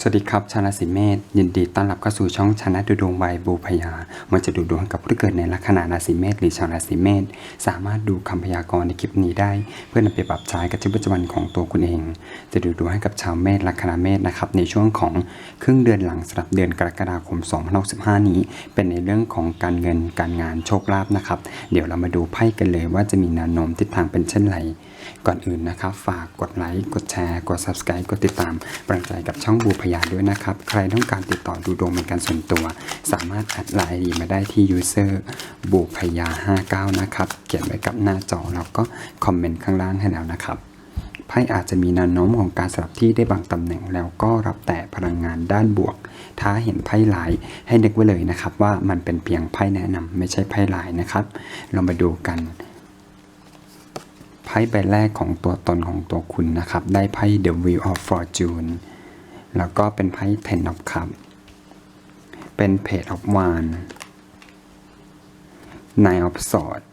สวัสดีครับ ชาวราศีเมษยินดีต้อนรับเข้าสู่ช่องชนะดูดวงใบบูพยามันจะดูดวงกับผู้ที่เกิดในลัคนาราศีเมษหรือชาวราศีเมษสามารถดูคำพยากรณ์ในคลิปนี้ได้ เพื่อนำไปปรับใช้กับชีวิตประจำวันของตัวคุณเอง จะดูดวงให้กับชาวเมษลัคนาเมษนะครับในช่วงของครึ่งเดือนหลังสำหรับเดือนกรกฎาคม2065นี้ เป็นในเรื่องของการเงินการงานโชคลาภนะครับ เดี๋ยวเรามาดูไพ่กันเลยว่าจะมีแนวโน้มทิศทางเป็นเช่นไร ก่อนอื่นนะครับ ฝากกดไลค์ กดแชร์ กด Subscribe กดติดตามกำลังใจกับช่องบูพยาด้วยนะครับ ใครต้องการติดต่อดูดวงเป็นการส่วนตัว สามารถแอดไลน์ดีมาได้ที่ user บูพยา59 นะครับ เขียนไว้กับหน้าจอแล้วก็คอมเมนต์ข้างล่างให้แล้วนะครับไพ่อาจจะมีแนวโน้มของการสลับที่ได้บางตำแหน่งแล้วก็รับแต่พลังงานด้านบวก ถ้าเห็นไพ่หลายให้นึกไว้เลยนะครับ ว่ามันเป็นเพียงไพ่แนะนำไม่ใช่ไพ่หลายนะครับเรามาดูกัน ไพ่ใบแรกของตัวตนของตัวคุณนะครับ ได้ไพ่ The Wheel of Fortune แล้วก็เป็นไพ่ Ten of Cups เป็น Page of Wands Nine of Swords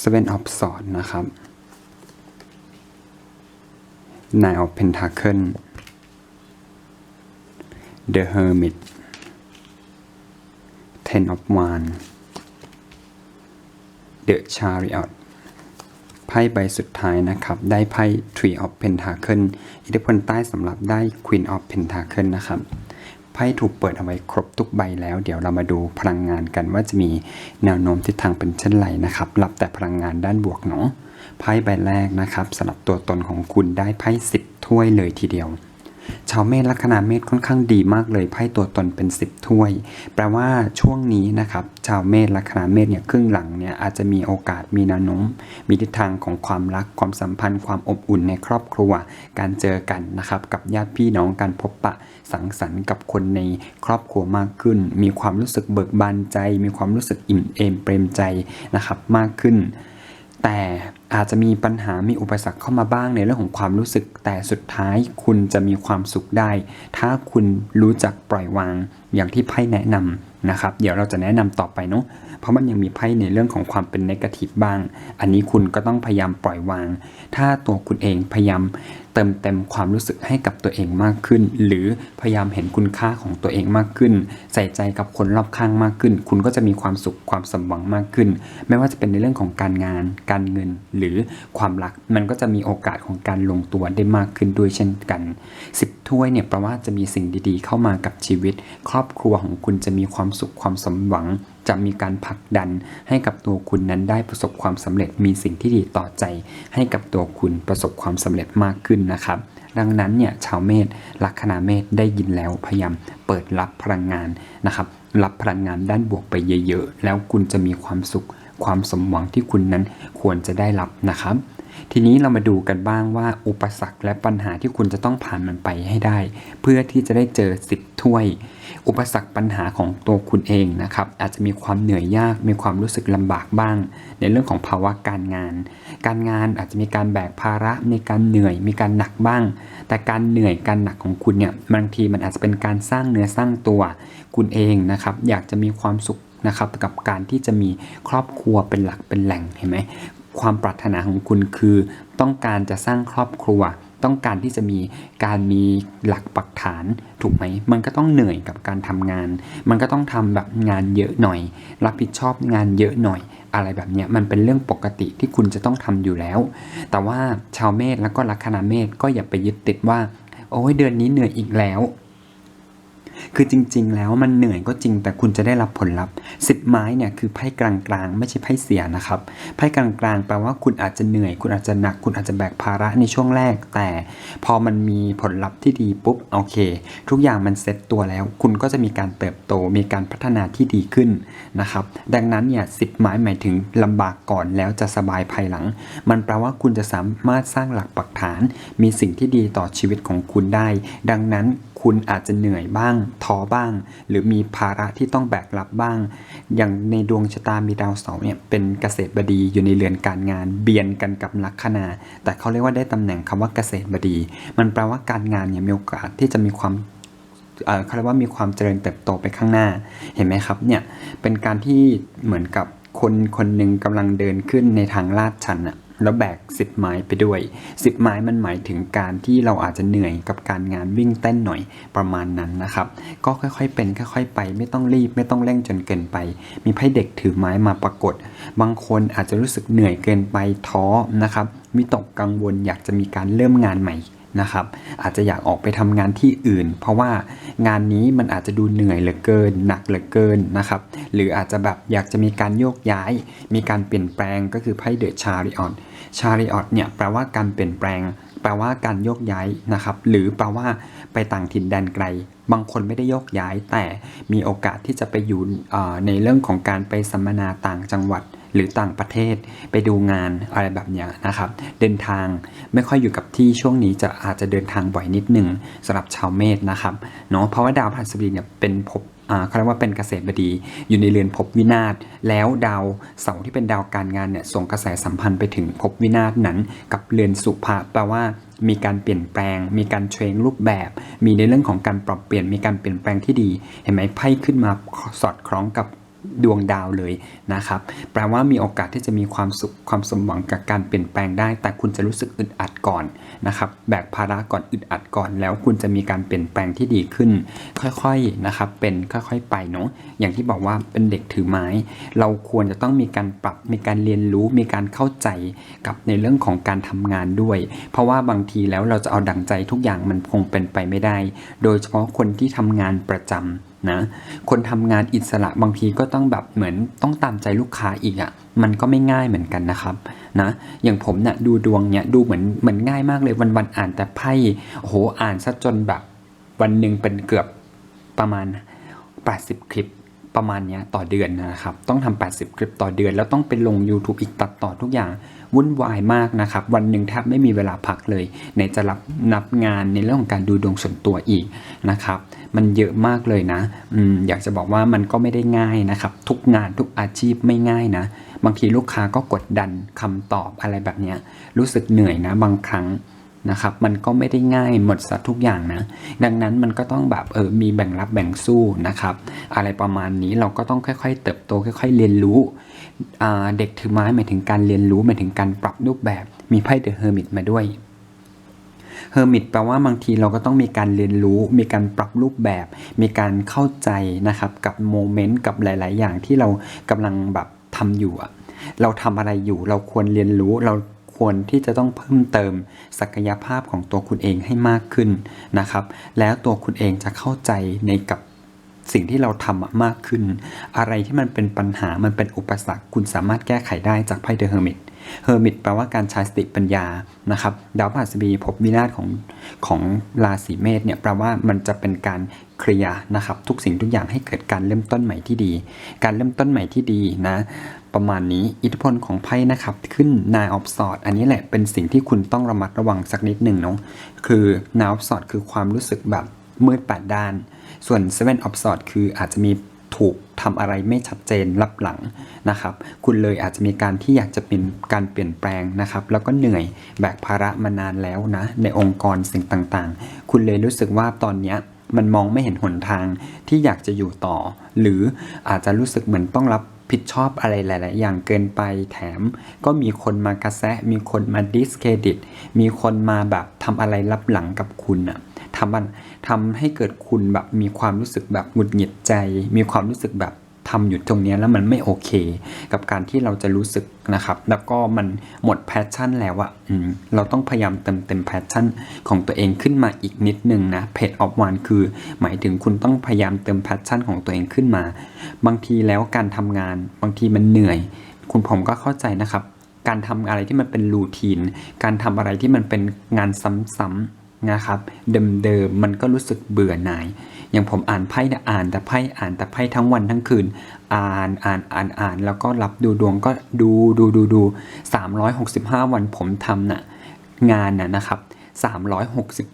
Seven of Swords นะครับ Nine of Pentacle The Hermit Ten of Wands The Chariot ไพ่ใบสุดท้ายนะครับ ได้ไพ่ Tree of Pentacle อิทธิพลใต้สำหรับได้ Queen of Pentacle นะครับไพ่ถูกเปิดเอาไว้ครบทุกใบแล้ว เดี๋ยวเรามาดูพลังงานกันว่าจะมีแนวโน้มทิศทางเป็นเช่นไรนะครับรับแต่พลังงานด้านบวกเนาะไพ่ใบแรกนะครับสำหรับตัวตนของคุณได้ไพ่10ถ้วยเลยทีเดียว ชาวเมษลัคนาเมษค่อนข้างดีมากเลยไพ่ตัวตนเป็น 10 ถ้วย แปลว่าช่วงนี้นะครับ ชาวเมษลัคนาเมษเนี่ยครึ่งหลังเนี่ยอาจจะมีโอกาสมีแนวโน้มมีทิศทางของความรักความสัมพันธ์ ความอบอุ่นในครอบครัว การเจอกันนะครับกับญาติพี่น้องการพบปะสังสรรค์กับคนในครอบครัวมากขึ้น มีความรู้สึกเบิกบานใจ มีความรู้สึกอิ่มเอมเปรมใจนะครับมากขึ้น แต่อาจจะมีปัญหา มีอุปสรรคเข้ามาบ้างในเรื่องของความรู้สึก แต่สุดท้ายคุณจะมีความสุขได้ ถ้าคุณรู้จักปล่อยวางอย่างที่ไพ่แนะนำนะครับ เดี๋ยวเราจะแนะนำต่อไปเนาะ เพราะมันยังมีไพ่ในเรื่องของความเป็นนกาทีฟบ้าง อันนี้คุณก็ต้องพยายามปล่อยวาง ถ้าตัวคุณเองพยายาม เติมเต็มความรู้สึกให้กับตัวเองมากขึ้น หรือพยายามเห็นคุณค่าของตัวเองมากขึ้น ใส่ใจกับคนรอบข้างมากขึ้น คุณก็จะมีความสุขความสมหวังมากขึ้น ไม่ว่าจะเป็นในเรื่องของการงาน การเงิน หรือความรัก มันก็จะมีโอกาสของการลงตัวได้มากขึ้นด้วยเช่นกัน 10 ถ้วยเนี่ยแปลว่าจะมีสิ่งดีๆ เข้ามากับชีวิต ครอบครัวของคุณจะมีความสุขความสมหวัง จะมีการผลักดันให้กับตัวคุณนั้นได้ประสบความสำเร็จมีสิ่งที่ดีต่อใจ ให้กับตัวคุณประสบความสำเร็จมากขึ้นนะครับดังนั้นเนี่ยชาวเมษลัคนาเมษได้ยินแล้วพยายามเปิดรับพลังงานนะครับ รับพลังงานด้านบวกไปเยอะๆ แล้วคุณจะมีความสุขความสมหวังที่คุณนั้นควรจะได้รับนะครับ ทีนี้เรามาดูกันบ้างว่าอุปสรรคและปัญหาที่คุณจะต้องผ่านมันไปให้ได้ เพื่อที่จะได้เจอสิบถ้วย อุปสรรคปัญหาของตัวคุณเองนะครับ อาจจะมีความเหนื่อยยาก มีความรู้สึกลำบากบ้าง ในเรื่องของภาวะการงาน การงานอาจจะมีการแบกภาระมีการเหนื่อย มีการหนักบ้าง แต่การเหนื่อยการหนักของคุณเนี่ยบางทีมันอาจจะเป็นการสร้างเนื้อสร้างตัว คุณเองนะครับ อยากจะมีความสุขนะครับกับการที่จะมีครอบครัวเป็นหลักเป็นแหล่งเห็นไหม ความปรารถนาของคุณคือ ต้องการจะสร้างครอบครัว ต้องการที่จะมีการมีหลักปักฐานถูกไหม มันก็ต้องเหนื่อยกับการทำงาน มันก็ต้องทำแบบงานเยอะหน่อย รับผิดชอบงานเยอะหน่อย อะไรแบบเนี้ยมันเป็นเรื่องปกติที่คุณจะต้องทำอยู่แล้ว แต่ว่าชาวเมษแล้วก็ลัคนาเมษก็อย่าไปยึดติดว่า โอ้ยเดือนนี้เหนื่อยอีกแล้ว คือจริง ๆ แล้วมันเหนื่อยก็จริงแต่คุณจะได้รับผลลัพธ์สิบไม้เนี่ยคือไพ่กลางๆ ไม่ใช่ไพ่เสียนะครับไพ่กลางๆ แปลว่าคุณอาจจะเหนื่อย คุณอาจจะหนัก คุณอาจจะแบกภาระในช่วงแรก แต่พอมันมีผลลัพธ์ที่ดีปุ๊บโอเค ทุกอย่างมันเซ็ตตัวแล้ว คุณก็จะมีการเติบโตมีการพัฒนาที่ดีขึ้นนะครับดังนั้นเนี่ยสิบไม้หมายถึงลำบากก่อนแล้วจะสบายภายหลัง มันแปลว่าคุณจะสามารถสร้างหลักปักฐาน มีสิ่งที่ดีต่อชีวิตของคุณได้ ดังนั้น คุณอาจจะเหนื่อยบ้างท้อบ้าง หรือมีภาระที่ต้องแบกรับบ้าง อย่างในดวงชะตามีดาวเสาร์เนี่ยเป็นเกษตรบดีอยู่ในเรือนการงาน เบียนกันกับลัคนา แต่เขาเรียกว่าได้ตำแหน่งคำว่าเกษตรบดี มันแปลว่าการงานเนี่ยมีโอกาสที่จะมีความเออเขาเรียกว่ามีความเจริญเติบโตไปข้างหน้าเห็นไหมครับเนี่ยเป็นการที่เหมือนกับคนคนหนึ่งกำลังเดินขึ้นในทางลาดชันอะ แล้วแบก 10 ไม้ไปด้วย 10 ไม้มันหมายถึงการที่เราอาจจะเหนื่อยกับการงานวิ่งเต้นหน่อยประมาณนั้นนะครับ ก็ค่อยๆเป็นค่อยๆไป ไม่ต้องรีบไม่ต้องเร่งจนเกินไป มีไพ่เด็กถือไม้มาปรากฏ บางคนอาจจะรู้สึกเหนื่อยเกินไปท้อนะครับมิตกกังวลอยากจะมีการเริ่มงานใหม่นะครับอาจจะอยากออกไปทำงานที่อื่น เพราะว่างานนี้มันอาจจะดูเหนื่อยเหลือเกิน หนักเหลือเกินนะครับหรืออาจจะแบบอยากจะมีการโยกย้าย มีการเปลี่ยนแปลงก็คือไพ่เดอะชาริออต ชาริออตเนี่ยแปลว่าการเปลี่ยนแปลง แปลว่าการโยกย้ายนะครับ หรือแปลว่าไปต่างถิ่นแดนไกล บางคนไม่ได้โยกย้าย แต่มีโอกาสที่จะไปอยู่ในเรื่องของการไปสัมมนาต่างจังหวัดหรือต่างประเทศไปดูงานอะไรแบบนี้นะครับ เดินทางไม่ค่อยอยู่กับที่ช่วงนี้จะอาจจะเดินทางบ่อยนิดหนึ่งสำหรับชาวเมษนะครับเนาะเพราะว่าดาวพฤหัสบดีเนี่ยเป็นภพ เขาเรียกว่าเป็นเกษตรบดี อยู่ในเรือนภพวินาศแล้วดาวเสาที่เป็นดาวการงานเนี่ยส่งกระแสสัมพันธ์ไปถึงภพวินาศนั้น กับเรือนสุภะแปลว่ามีการเปลี่ยนแปลง มีการเทรนรูปแบบ มีในเรื่องของการปรับเปลี่ยน มีการเปลี่ยนแปลงที่ดี เห็นไหมไพ่ขึ้นมาสอดคล้องกับ ดวงดาวเลยนะครับ แปลว่ามีโอกาสที่จะมีความสุขความสมหวังกับการเปลี่ยนแปลงได้ แต่คุณจะรู้สึกอึดอัดก่อนนะครับแบกภาระก่อนอึดอัดก่อน แล้วคุณจะมีการเปลี่ยนแปลงที่ดีขึ้น ค่อยๆนะครับเป็นค่อยๆไปเนาะอย่างที่บอกว่าเป็นเด็กถือไม้ เราควรจะต้องมีการปรับมีการเรียนรู้มีการเข้าใจกับในเรื่องของการทำงานด้วย เพราะว่าบางทีแล้วเราจะเอาดังใจทุกอย่างมันคงเป็นไปไม่ได้ โดยเฉพาะคนที่ทำงานประจำ นะคนทำงานอิสระบางทีก็ต้องแบบเหมือนต้องตามใจลูกค้าอีกอะ่ะมันก็ไม่ง่ายเหมือนกันนะครับนะอย่างผมเนี่ยดูดวงเนี่ยดูเหมือนเหมือนง่ายมากเลยวันๆอ่านแต่ไพ่โอ้โหอ่านซะจนแบบวันหนึ่งเป็นเกือบประมาณ 80 คลิปประมาณเนี้ยต่อเดือนนะครับ ต้องทำ80 คลิปต่อเดือน แล้วต้องไปลง YouTube อีกตัดต่อทุกอย่างวุ่นวายมากนะครับ วันหนึ่งแทบไม่มีเวลาพักเลยในจะรับนับงานในเรื่องของการดูดวงส่วนตัวอีกนะครับ มันเยอะมากเลยนะอืมอยากจะบอกว่ามันก็ไม่ได้ง่ายนะครับ ทุกงานทุกอาชีพไม่ง่ายนะ บางทีลูกค้าก็กดดันคำตอบอะไรแบบเนี้ยรู้สึกเหนื่อยนะบางครั้งนะครับมันก็ไม่ได้ง่ายหมดสัทุกอย่างนะ ดังนั้นมันก็ต้องแบบเออมีแบ่งรับแบ่งสู้นะครับ อะไรประมาณนี้เราก็ต้องค่อยๆ เติบโตค่อย ๆ เรียนรู้เด็กถือไม้หมายถึงการเรียนรู้หมายถึงการปรับรูปแบบมีไพ่เดอะเฮอร์มิตมาด้วย เฮอร์มิตแปลว่าบางทีเราก็ต้องมีการเรียนรู้ มีการปรับรูปแบบ มีการเข้าใจนะครับกับโมเมนต์กับหลาย ๆ อย่างที่เรากำลังแบบทำอยู่อะเราทำอะไรอยู่เราควรเรียนรู้เราควรที่จะต้องเพิ่มเติมศักยภาพของตัวคุณเองให้มากขึ้นนะครับ แล้วตัวคุณเองจะเข้าใจในกับสิ่งที่เราทำมากขึ้น อะไรที่มันเป็นปัญหามันเป็นอุปสรรค คุณสามารถแก้ไขได้จากไพ่เดอะเฮอร์มิต เฮอร์มิตแปลว่าการใช้สติปัญญานะครับดาวพฤหัสบดีภพวินาศของของราศีเมษเนี่ยแปลว่ามันจะเป็นการเคลียร์นะครับ ทุกสิ่งทุกอย่างให้เกิดการเริ่มต้นใหม่ที่ดี การเริ่มต้นใหม่ที่ดีนะ ประมาณนี้อิทธิพลของไพ่นะครับ ขึ้น Nine of Swords อันนี้แหละเป็นสิ่งที่คุณต้องระมัดระวังสักนิดหนึ่งเนาะคือ Nine of Swords คือความรู้สึกแบบมืดแปดด้าน ส่วน Seven of Swords คืออาจจะมี ถูกทำอะไรไม่ชัดเจนรับหลังนะครับ คุณเลยอาจจะมีการที่อยากจะเป็นการเปลี่ยนแปลงนะครับ แล้วก็เหนื่อยแบกภาระมานานแล้วนะ ในองค์กรสิ่งต่างๆ คุณเลยรู้สึกว่าตอนเนี้ยมันมองไม่เห็นหนทางที่อยากจะอยู่ต่อ หรืออาจจะรู้สึกเหมือนต้องรับผิดชอบอะไรหลาย ๆ อย่างเกินไปแถม ก็มีคนมากระแซะมีคนมาดิสเครดิต มีคนมาแบบทำอะไรรับหลังกับคุณอะ ทำมันทำให้เกิดคุณแบบมีความรู้สึกแบบหงุดหงิดใจ มีความรู้สึกแบบทำอยู่ตรงนี้แล้วมันไม่โอเค กับการที่เราจะรู้สึกนะครับ แล้วก็มันหมดแพชชั่นแล้วอะอืเราต้องพยายามเติมเต็มแพชชั่นของตัวเองขึ้นมาอีกนิดนึงนะเพจออฟวานคือ หมายถึงคุณต้องพยายามเติมแพชชั่นของตัวเองขึ้นมา บางทีแล้วการทำงาน บางทีมันเหนื่อย คุณผมก็เข้าใจนะครับ การทำอะไรที่มันเป็นรูทีน การทำอะไรที่มันเป็นงานซ้ำๆ นะครับเดิมๆมันก็รู้สึกเบื่อหน่าย อย่างผมอ่านไพ่เนี่ยอ่านแต่ไพ่อ่านแต่ไพ่ทั้งวันทั้งคืน อ่านอ่านอ่านอ่าน แล้วก็รับดูดวงก็ดูดูดูดู365วันผมทำน่ะงานน่ะนะครับ360กสิบ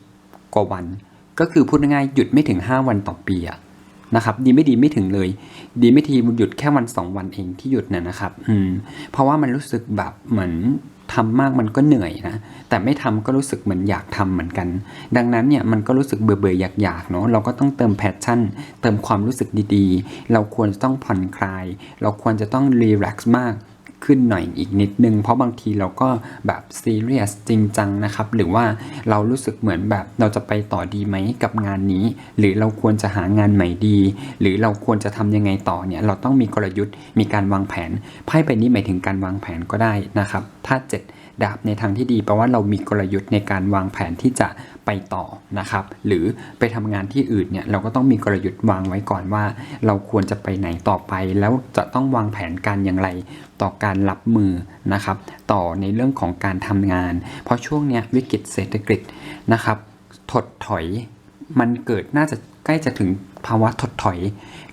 กว่าวัน ก็คือพูดง่ายๆหยุดไม่ถึง5วันต่อปีอะนะครับดีไม่ดีไม่ถึงเลย ดีไม่ทีหยุดแค่วัน2วันเองที่หยุดน่ะนะครับ อืมเพราะว่ามันรู้สึกแบบเหมือน ทำมากมันก็เหนื่อยนะ แต่ไม่ทำก็รู้สึกเหมือนอยากทำเหมือนกัน ดังนั้นเนี่ยมันก็รู้สึกเบื่อเบื่ออยากอยากๆเนาะเราก็ต้องเติมแพชชั่น เติมความรู้สึกดีๆ เราควรจะต้องผ่อนคลาย เราควรจะต้องรีแลกซ์มาก ขึ้นหน่อยอีกนิดนึง เพราะบางทีเราก็แบบซีเรียสจริงจังนะครับ หรือว่าเรารู้สึกเหมือนแบบเราจะไปต่อดีไหมกับงานนี้ หรือเราควรจะหางานใหม่ดี หรือเราควรจะทำยังไงต่อเนี่ยเราต้องมีกลยุทธ์มีการวางแผนไพ่ใบนี้หมายถึงการวางแผนก็ได้นะครับถ้าเจ็ ดาบในทางที่ดีแปลว่าเรามีกลยุทธ์ในการวางแผนที่จะไปต่อนะครับ หรือไปทำงานที่อื่นเนี่ยเราก็ต้องมีกลยุทธ์วางไว้ก่อนว่า เราควรจะไปไหนต่อไป แล้วจะต้องวางแผนการอย่างไร ต่อการรับมือนะครับ ต่อในเรื่องของการทำงาน เพราะช่วงเนี้ยวิกฤตเศรษฐกิจนะครับ ถดถอยมันเกิดน่าจะ ใกล้จะถึงภาวะถดถอย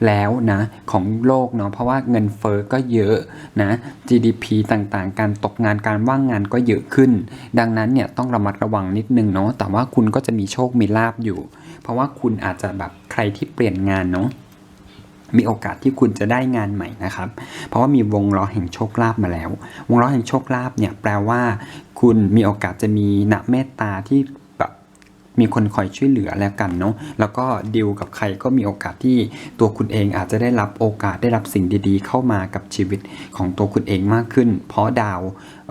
แล้วนะ ของโลกเนาะเพราะว่าเงินเฟอ้อก็เยอะนะ GDP ต่างๆ การตกงานการว่างงานก็เยอะขึ้น ดังนั้นเนี่ยต้องระมัดระวังนิดนึงเนาะแต่ว่าคุณก็จะมีโชคมีลาบอยู่ เพราะว่าคุณอาจจะแบบใครที่เปลี่ยนงานเนาะมีโอกาสที่คุณจะได้งานใหม่นะครับ เพราะว่ามีวงล้อแห่งโชคลาภมาแล้ว วงล้อแห่งโชคลาภเนี่ยแปลว่า คุณมีโอกาสจะมีณเมตตาที่ มีคนคอยช่วยเหลือแล้วกันเนาะแล้วก็ดิวกับใครก็มีโอกาสที่ตัวคุณเองอาจจะได้รับโอกาสได้รับสิ่งดีๆ เข้ามากับชีวิตของตัวคุณเองมากขึ้น เพราะดาว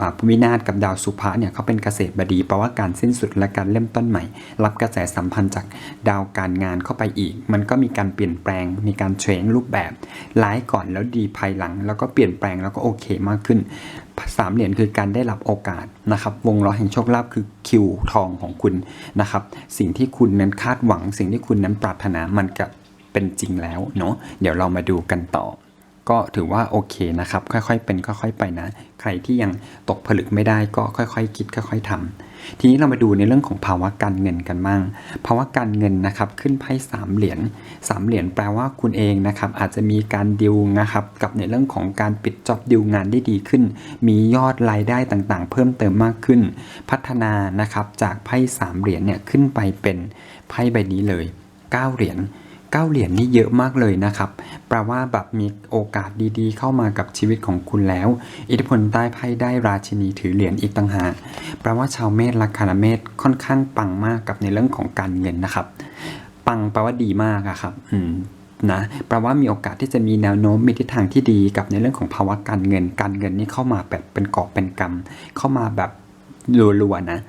อ่าพวินาศกับดาวสุภะเนี่ยเขาเป็นเกษตรบดีแปลว่าการสิ้นสุดและการเริ่มต้นใหม่ รับกระแสสัมพันธ์จากดาวการงานเข้าไปอีก มันก็มีการเปลี่ยนแปลง มีการเทรนรูปแบบร้ายก่อนแล้วดีภายหลัง แล้วก็เปลี่ยนแปลงแล้วก็โอเคมากขึ้น สามเหรียญคือการได้รับโอกาสนะครับ วงล้อแห่งโชคลาภคือคิวทองของคุณนะครับ สิ่งที่คุณนั้นคาดหวัง สิ่งที่คุณนั้นปรารถนามันก็เป็นจริงแล้วเนาะเดี๋ยวเรามาดูกันต่อ ก็ถือว่าโอเคนะครับ ค่อยๆเป็นค่อยๆไปนะ ใครที่ยังตกผลึกไม่ได้ก็ค่อยๆ คิดค่อย ๆทำ ทีนี้เรามาดูในเรื่องของภาวะการเงินกันบ้าง ภาวะการเงินนะครับขึ้นไพ่สามเหรียญสามเหรียญแปลว่าคุณเองนะครับอาจจะมีการดิวนะครับกับในเรื่องของการปิดจ็อบดิวงานได้ดีขึ้น มียอดรายได้ต่างๆ เพิ่มเติมมากขึ้น พัฒนานะครับจากไพ่สามเหรียญเนี่ยขึ้นไปเป็นไพ่ใบนี้เลยเก้าเหรียญ เก้าเหรียญนี่เยอะมากเลยนะครับแปลว่าแบบมีโอกาสดีๆ เข้ามากับชีวิตของคุณแล้ว อิทธิพลใต้ไพ่ได้ราชินีถือเหรียญอีกต่างหากแปลว่าชาวเมษลัคนาเมษค่อนข้างปังมากกับในเรื่องของการเงินนะครับ ปังแปลว่าดีมากอะครับ อืมนะแปลว่ามีโอกาสที่จะมีแนวโน้มมีทิศทางที่ดีกับในเรื่องของภาวะการเงิน การเงินนี่เข้ามาแบบเป็นกอบเป็นกำเข้ามาแบบรัวๆนะ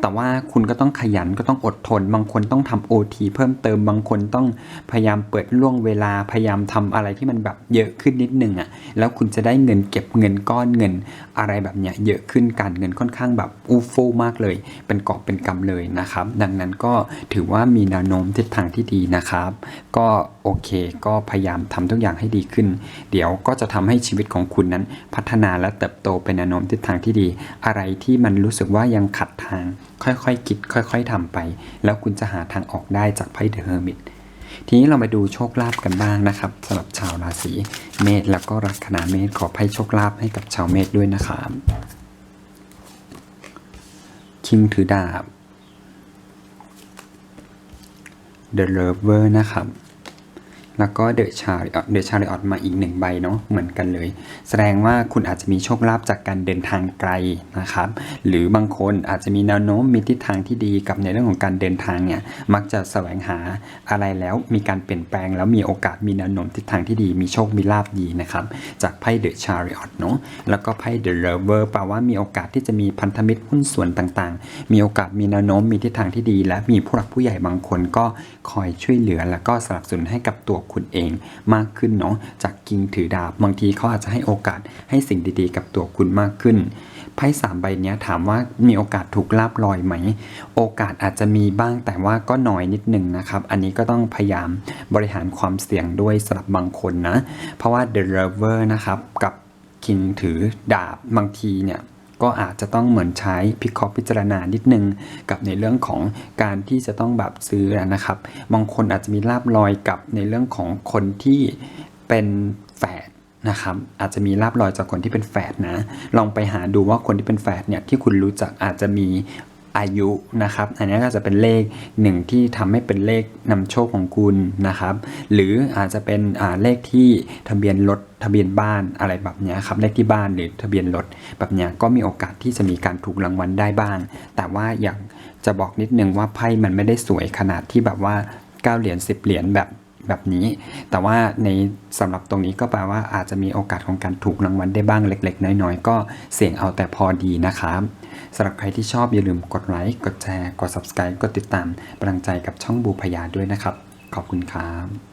แต่ว่าคุณก็ต้องขยันก็ต้องอดทน บางคนต้องทำโอทีเพิ่มเติมบางคนต้องพยายามเปิดล่วงเวลาพยายามทำอะไรที่มันแบบเยอะขึ้นนิดนึงอะ่ะแล้วคุณจะได้เงินเก็บเงินก้อนเงิน อะไรแบบเนี้ยเยอะขึ้นการเงินค่อนข้างแบบอู้ฟู่มากเลย เป็นกอบเป็นกำเลยนะครับ ดังนั้นก็ถือว่ามีแนวโน้มทิศทางที่ดีนะครับ ก็โอเค ก็พยายามทำทุกอย่างให้ดีขึ้น เดี๋ยวก็จะทำให้ชีวิตของคุณนั้น พัฒนาและเติบโตเป็นนวโน้มทิศทางที่ดี อะไรที่มันรู้สึกว่ายังขัดทาง ค่อยๆคิด ค่อย ๆทำไป แล้วคุณจะหาทางออกได้จากไพ่เดอะเฮอร์มิตทีนี้เรามาดูโชคลาภกันบ้างนะครับสำหรับชาวราศีเมษแล้วก็ลัคนาเมษขอไพ่โชคลาภให้กับชาวเมษด้วยนะครับคิงถือดาบ The Lover นะครับ แล้วก็เดอะชาริออตเดอะชาริออตมาอีกหนึ่งใบเนาะเหมือนกันเลย แสดงว่าคุณอาจจะมีโชคลาภจากการเดินทางไกลนะครับ หรือบางคนอาจจะมีแนวโน้มมีทิศทางที่ดีกับในเรื่องของการเดินทางเนี่ยมักจะแสวงหาอะไรแล้วมีการเปลี่ยนแปลง แล้วมีโอกาสมีแนวโน้มทิศทางที่ดี มีโชคมีลาภดีนะครับจากไพ่เดอะชาริออตเนาะแล้วก็ไพ่เดอะเลเวอร์แปลว่ามีโอกาสที่จะมีพันธมิตรหุ้นส่วนต่างๆ มีโอกาสมีแนวโน้มมีทิศทางที่ดี และมีผู้หลักผู้ใหญ่บางคนก็คอยช่วยเหลือ แล้วก็สนับสนุนให้กับตัวคุณเองมากขึ้นเนาะจากกิงถือดาบบางทีเขาอาจจะให้โอกาสให้สิ่งดีๆ กับตัวคุณมากขึ้นไพ่สามใบนี้ถามว่ามีโอกาสถูกลาบลอยไหม โอกาสอาจจะมีบ้างแต่ว่าก็น้อยนิดหนึ่งนะครับ อันนี้ก็ต้องพยายามบริหารความเสี่ยงด้วยสำหรับบางคนนะ เพราะว่า The Lover นะครับ กับคิงถือดาบบางทีเนี่ย ก็อาจจะต้องเหมือนใช้พิเคราะห์พิจารณานิดนึง กับในเรื่องของการที่จะต้องแบบซื้อนะครับ บางคนอาจจะมีลาบลอยกับในเรื่องของคนที่เป็นแฝดนะครับอาจจะมีลาบลอยจากคนที่เป็นแฝดนะ ลองไปหาดูว่าคนที่เป็นแฝดเนี่ยที่คุณรู้จักอาจจะมี อายุนะครับ อันนี้ก็จะเป็นเลขหนึ่งที่ทำให้เป็นเลขนำโชคของคุณนะครับ หรืออาจจะเป็นเลขที่ทะเบียนรถทะเบียนบ้านอะไรแบบนี้ครับ เลขที่บ้านหรือทะเบียนรถแบบนี้ก็มีโอกาสที่จะมีการถูกรางวัลได้บ้าง แต่ว่าอยากจะบอกนิดนึงว่าไพ่มันไม่ได้สวยขนาดที่แบบว่า9เหรียญ10 เหรียญแบบ แบบนี้ แต่ว่าในสำหรับตรงนี้ก็แปลว่าอาจจะมีโอกาสของการถูกรางวัลได้บ้างเล็ก ๆ น้อยๆ ก็เสี่ยงเอาแต่พอดีนะครับสำหรับใครที่ชอบอย่าลืมกดไลค์กดแชร์ กด subscribe กดติดตามกำลังใจกับช่องบูพยาด้วยนะครับ ขอบคุณครับ